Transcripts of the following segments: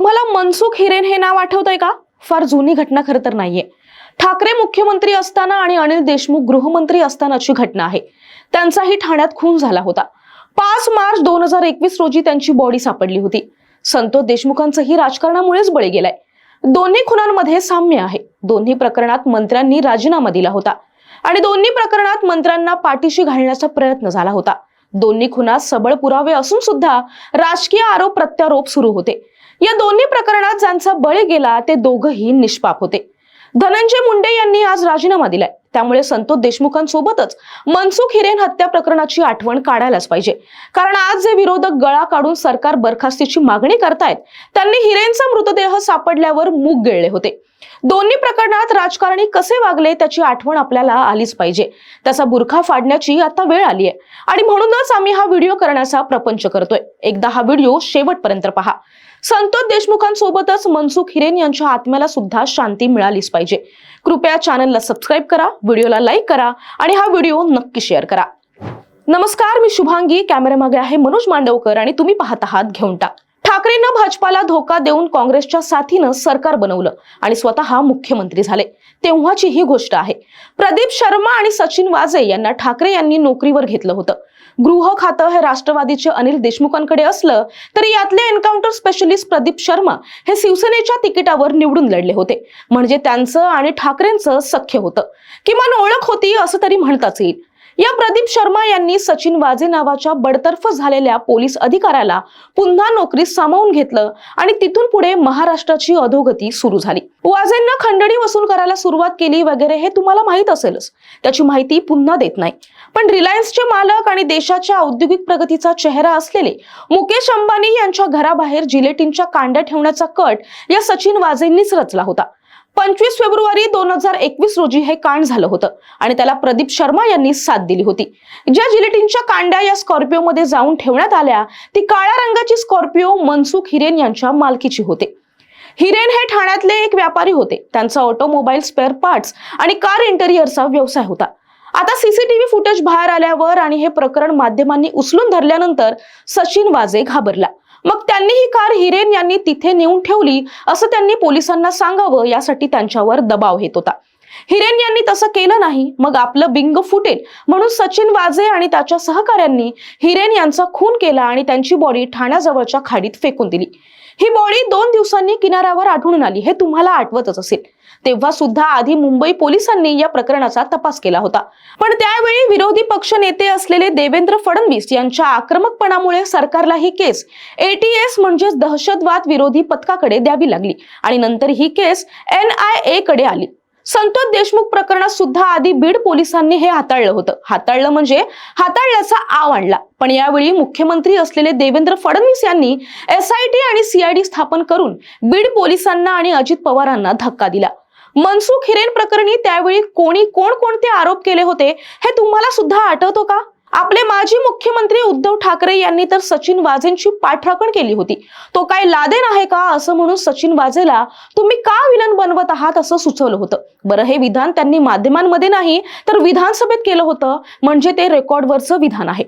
तुम्हाला मनसुख हिरेन हे नाव आठवतंय का? फार जुनी घटना खरं तर नाहीये. ठाकरे मुख्यमंत्री असताना आणि अनिल देशमुख गृहमंत्री असतानाची घटना आहे. त्यांचाही ठाण्यात खून झाला होता. पाच मार्च दोन हजार एकवीस रोजी त्यांची बॉडी सापडली होती. संतोष देशमुखांचंही राजकारणामुळेच बळी गेलाय. दोन्ही खुनांमध्ये साम्य आहे. दोन्ही प्रकरणात मंत्र्यांनी राजीनामा दिला होता. आणि दोन्ही प्रकरणात मंत्र्यांना पाठीशी घालण्याचा प्रयत्न झाला होता. दोन्ही खुनात सबळ पुरावे असून सुद्धा राजकीय आरोप प्रत्यारोप सुरू होते. या दोन्ही प्रकरणात ज्यांचा बळी गेला ते दोघही निष्पाप होते. धनंजय मुंडे यांनी आज राजीनामा दिलाय. त्यामुळे संतोष देशमुखांसोबतच मनसुख हिरेन हत्या प्रकरणाची आठवण काढायलाच पाहिजे. कारण आज जे विरोधक गळा काढून सरकार बरखास्तीची मागणी करतायत त्यांनी हिरेनचा मृतदेह सापडल्यावर मूग गिळले होते. दोन्ही प्रकरणात राजकारणी कसे वागले त्याची आठवण आपल्याला आलीच पाहिजे. त्याचा बुरखा फाडण्याची आता वेळ आली आहे. आणि म्हणूनच आम्ही हा व्हिडिओ करण्याचा प्रपंच करतोय. एकदा हा व्हिडिओ शेवटपर्यंत पहा. संतोष देशमुखांसोबतच मनसुख हिरेन यांच्या आत्म्याला सुद्धा शांती मिळालीच पाहिजे. कृपया चॅनलला सबस्क्राईब करा. व्हिडिओला लाईक करा आणि हा व्हिडिओ नक्की शेअर करा. नमस्कार मी शुभांगी. कॅमेरामागे आहे मनोज मांडवकर आणि तुम्ही पाहत आहात घेऊन टाक. ठाकरेंना भाजपाला धोका देऊन काँग्रेसच्या साथीनं सरकार बनवलं आणि स्वतः मुख्यमंत्री झाले. तेव्हाची ही गोष्ट आहे. प्रदीप शर्मा आणि सचिन वाजे यांना ठाकरे यांनी नोकरीवर घेतलं होतं. गृह खातं हे राष्ट्रवादीचे अनिल देशमुखांकडे असलं तरी यातले एन्काउंटर स्पेशलिस्ट प्रदीप शर्मा हे शिवसेनेच्या तिकिटावर निवडून लढले होते. म्हणजे त्यांचं आणि ठाकरेंचं सख्य होतं. किमान ओळख होती असं तरी म्हणताच येईल. या प्रदीप शर्मा यांनी सचिन वाजे नावाच्या बडतर्फ झालेल्या पोलीस अधिकाऱ्याला पुन्हा नोकरीत सामावून घेतलं आणि तिथून पुढे महाराष्ट्राची अधोगती सुरू झाली. वाजेंना खंडणी वसूल करायला सुरुवात केली वगैरे हे तुम्हाला माहीत असेलच. त्याची माहिती पुन्हा देत नाही. पण रिलायन्सचे मालक आणि देशाच्या औद्योगिक प्रगतीचा चेहरा असलेले मुकेश अंबानी यांच्या घराबाहेर जिलेटिनच्या कांड्या ठेवण्याचा कट या सचिन वाजेंनीच रचला होता. पंचवीस फेब्रुवारी दोन हजार एकवीस रोजी हे कांड झालं होतं आणि त्याला प्रदीप शर्मा यांनी साथ दिली होती. ज्या जिलेटिनच्या कांड्या या स्कॉर्पिओ मध्ये जाऊन ठेवण्यात आल्या ती काळ्या रंगाची स्कॉर्पिओ मनसुख हिरेन यांच्या मालकीची होते. हिरेन हे ठाण्यातले एक व्यापारी होते. त्यांचा ऑटोमोबाईल स्पेअर पार्ट्स आणि कार इंटेरियरचा व्यवसाय होता. आता सीसीटीव्ही फुटेज बाहेर आल्यावर आणि हे प्रकरण माध्यमांनी उचलून धरल्यानंतर सचिन वाजे घाबरला. मग त्यांनी ही कार हिरेन यांनी तिथे नेऊन ठेवली असं त्यांनी पोलिसांना सांगावं यासाठी त्यांच्यावर दबाव येत होता. हिरेन यांनी तसं केलं नाही मग आपलं बिंग फुटेल म्हणून सचिन वाजे आणि त्याच्या सहकाऱ्यांनी हिरेन यांचा खून केला आणि त्यांची बॉडी ठाण्याजवळच्या खाडीत फेकून दिली. ही बॉडी दोन दिवसांनी किनाऱ्यावर आढळून आली हे तुम्हाला आठवतच असेल. तेव्हा सुद्धा आधी मुंबई पोलिसांनी या प्रकरणाचा तपास केला होता. पण त्यावेळी विरोधी पक्ष नेते असलेले देवेंद्र फडणवीस यांच्या आक्रमकपणामुळे सरकारला ही केस एटीएस म्हणजेच दहशतवाद विरोधी पथकाकडे द्यावी लागली आणि नंतर ही केस एन आय ए कडे आली. संतोष देशमुख प्रकरणात सुद्धा आधी बीड पोलिसांनी हे हाताळलं होतं. हाताळलं म्हणजे हाताळल्याचा आव आणला. पण यावेळी मुख्यमंत्री असलेले देवेंद्र फडणवीस यांनी एसआयटी आणि सीआयडी स्थापन करून बीड पोलिसांना आणि अजित पवारांना धक्का दिला. मनसुख हिरेन प्रकरणी त्यावेळी कोणी कोण कोणते आरोप केले होते हे तुम्हाला सुद्धा आठवतो का? आपले माजी मुख्यमंत्री उद्धव ठाकरे यांनी तर सचिन वाझेंची पाठराखण केली होती. तो काय लादेन आहे का असं म्हणून सचिन वाजेला तुम्ही का विलन बनवत आहात असं सुचवलं होतं. बरं हे विधान त्यांनी माध्यमांमध्ये नाही तर विधानसभेत केलं होतं. म्हणजे ते रेकॉर्डवरचं विधान आहे.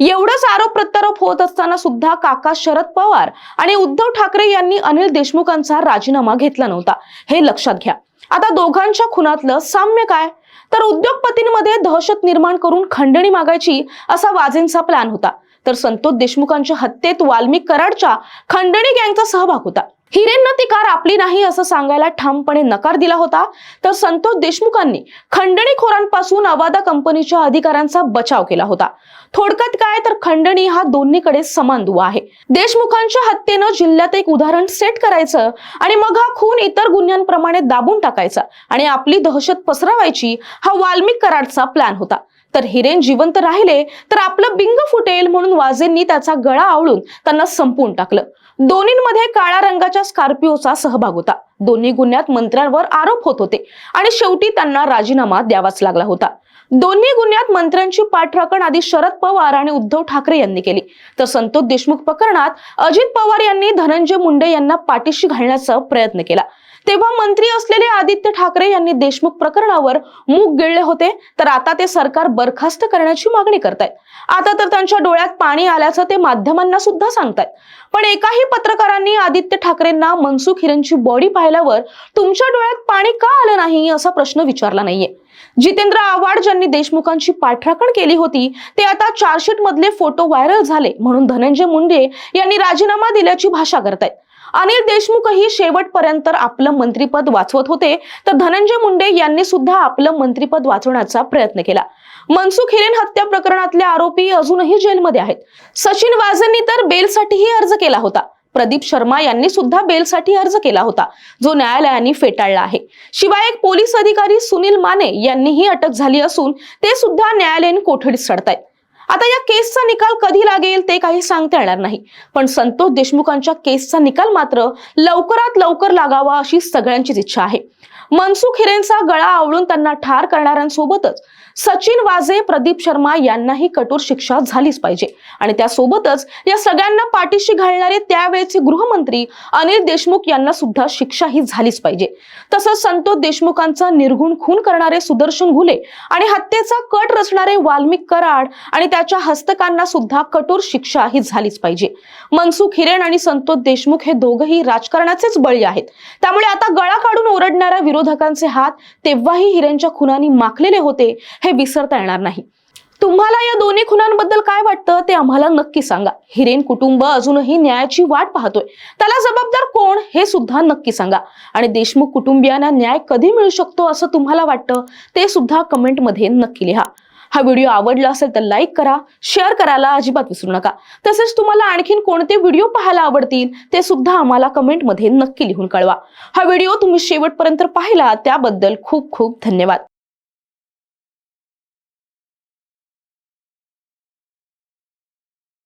एवढंच आरोप प्रत्यारोप होत असताना सुद्धा काका शरद पवार आणि उद्धव ठाकरे यांनी अनिल देशमुखांचा राजीनामा घेतला नव्हता. हे लक्षात घ्या. आता दोघांच्या खुनातलं साम्य काय? तर उद्योगपतींमध्ये दहशत निर्माण करून खंडणी मागायची असा वाजेंचा प्लॅन होता. तर संतोष देशमुखांच्या हत्येत वाल्मिक कराडच्या खंडणी गँगचा सहभाग होता. हिरेंना ती कार आपली नाही असं सांगायला ठामपणे नकार दिला होता. तर संतोष देशमुखांनी खंडणीखोरांपासून अवादा कंपनीच्या अधिकाऱ्यांचा बचाव केला होता. थोडक्यात काय तर खंडणी हा दोन्हीकडे समान दुवा आहे. देशमुखांच्या हत्येनं जिल्ह्यात एक उदाहरण सेट करायचं आणि मग हा खून इतर गुन्ह्यांप्रमाणे दाबून टाकायचा आणि आपली दहशत पसरवायची हा वाल्मिक कराडचा प्लॅन होता. तर हिरेन जिवंत राहिले तर आपलं बिंग फुटेल म्हणून वाजेंनी त्याचा गळा आवळून त्यांना संपवून टाकलं. दोन्हींमध्ये काळ्या रंगाच्या स्कॉर्पिओचा सहभाग होता. दोन्ही गुन्ह्यात मंत्र्यांवर आरोप होत होते. आणि शेवटी त्यांना राजीनामा द्यावाच लागला होता. दोन्ही गुन्ह्यात मंत्र्यांची पाठराखण आधी शरद पवार आणि उद्धव ठाकरे यांनी केली. तर संतोष देशमुख प्रकरणात अजित पवार यांनी धनंजय मुंडे यांना पाठीशी घालण्याचा प्रयत्न केला. तेव्हा मंत्री असलेले आदित्य ठाकरे यांनी देशमुख प्रकरणावर मूग गिळले होते. तर आता ते सरकार बरखास्त करण्याची मागणी करतायत. आता तर त्यांच्या डोळ्यात पाणी आल्याचं ते माध्यमांना सुद्धा सांगतायत. पण एकाही पत्रकारांनी आदित्य ठाकरेंना मनसुख हिरेंची बॉडी पाहिल्यावर तुमच्या डोळ्यात पाणी का आलं नाही असा प्रश्न विचारला नाहीये. जितेंद्र आव्हाड ज्यांनी देशमुखांची पाठराखण केली होती ते आता चार्जशीट मधले फोटो व्हायरल झाले म्हणून धनंजय मुंडे यांनी राजीनामा दिल्याची भाषा करतायत. अनिल देशमुखही शेवटपर्यंत आपलं मंत्रीपद वाचवत होते तर धनंजय मुंडे यांनी सुद्धा आपलं मंत्रीपद वाचवण्याचा प्रयत्न केला. मनसुख हिरेन हत्या प्रकरणातले आरोपी अजूनही जेलमध्ये आहेत. सचिन वाझेंनी तर बेलसाठीही अर्ज केला होता. प्रदीप शर्मा यांनी सुद्धा बेलसाठी अर्ज केला होता. जो न्यायालयाने फेटाळला आहे. शिवाय एक पोलीस अधिकारी सुनील माने यांनीही अटक झाली असून ते सुद्धा न्यायालयीन कोठडीत सडतायत. आता या केसचा निकाल कधी लागेल ते काही सांगता येणार नाही. पण संतोष देशमुखांच्या केसचा निकाल मात्र लवकरात लवकर लागावा अशी सगळ्यांचीच इच्छा आहे. मनसुख हिरेनचा गळा आवळून त्यांना ठार करणाऱ्यांसोबतच सचिन वाजे प्रदीप शर्मा यांनाही कठोर शिक्षा झालीच पाहिजे. आणि त्यासोबतच या सगळ्यांना पाठीशी घालणारे त्यावेळेचे गृहमंत्री अनिल देशमुख यांना सुद्धा शिक्षा ही झालीच पाहिजे. तसंच संतोष देशमुखांचा निर्गुण खून करणारे सुदर्शन घुले आणि हत्येचा कट रचणारे वाल्मिक कराड आणि त्याच्या हस्तकांना सुद्धा कठोर शिक्षा ही झालीच पाहिजे. मनसुख हिरेन आणि संतोष देशमुख हे दोघही राजकारणाचेच बळी आहेत. त्यामुळे आता गळा काढून ओरडणाऱ्या विरोधकांचे हात तेव्हाही हिरेंच्या खुनानी माखलेले होते हे विसरता येणार नाही. तुम्हाला या दोन्ही खुनांबद्दल काय वाटतं ते आम्हाला नक्की सांगा. हिरेन कुटुंब अजूनही न्यायाची वाट पाहतोय. त्याला जबाबदार कोण हे सुद्धा नक्की सांगा. आणि देशमुख कुटुंबियांना न्याय कधी मिळू शकतो असं तुम्हाला वाटतं ते सुद्धा कमेंटमध्ये नक्की लिहा. हा व्हिडिओ आवडला असेल तर लाईक करा शेअर करायला अजिबात विसरू नका. तसेच तुम्हाला आणखीन कोणते व्हिडिओ पाहायला आवडतील ते सुद्धा आम्हाला कमेंटमध्ये नक्की लिहून कळवा. हा व्हिडिओ तुम्ही शेवटपर्यंत पाहिला त्याबद्दल खूप खूप धन्यवाद.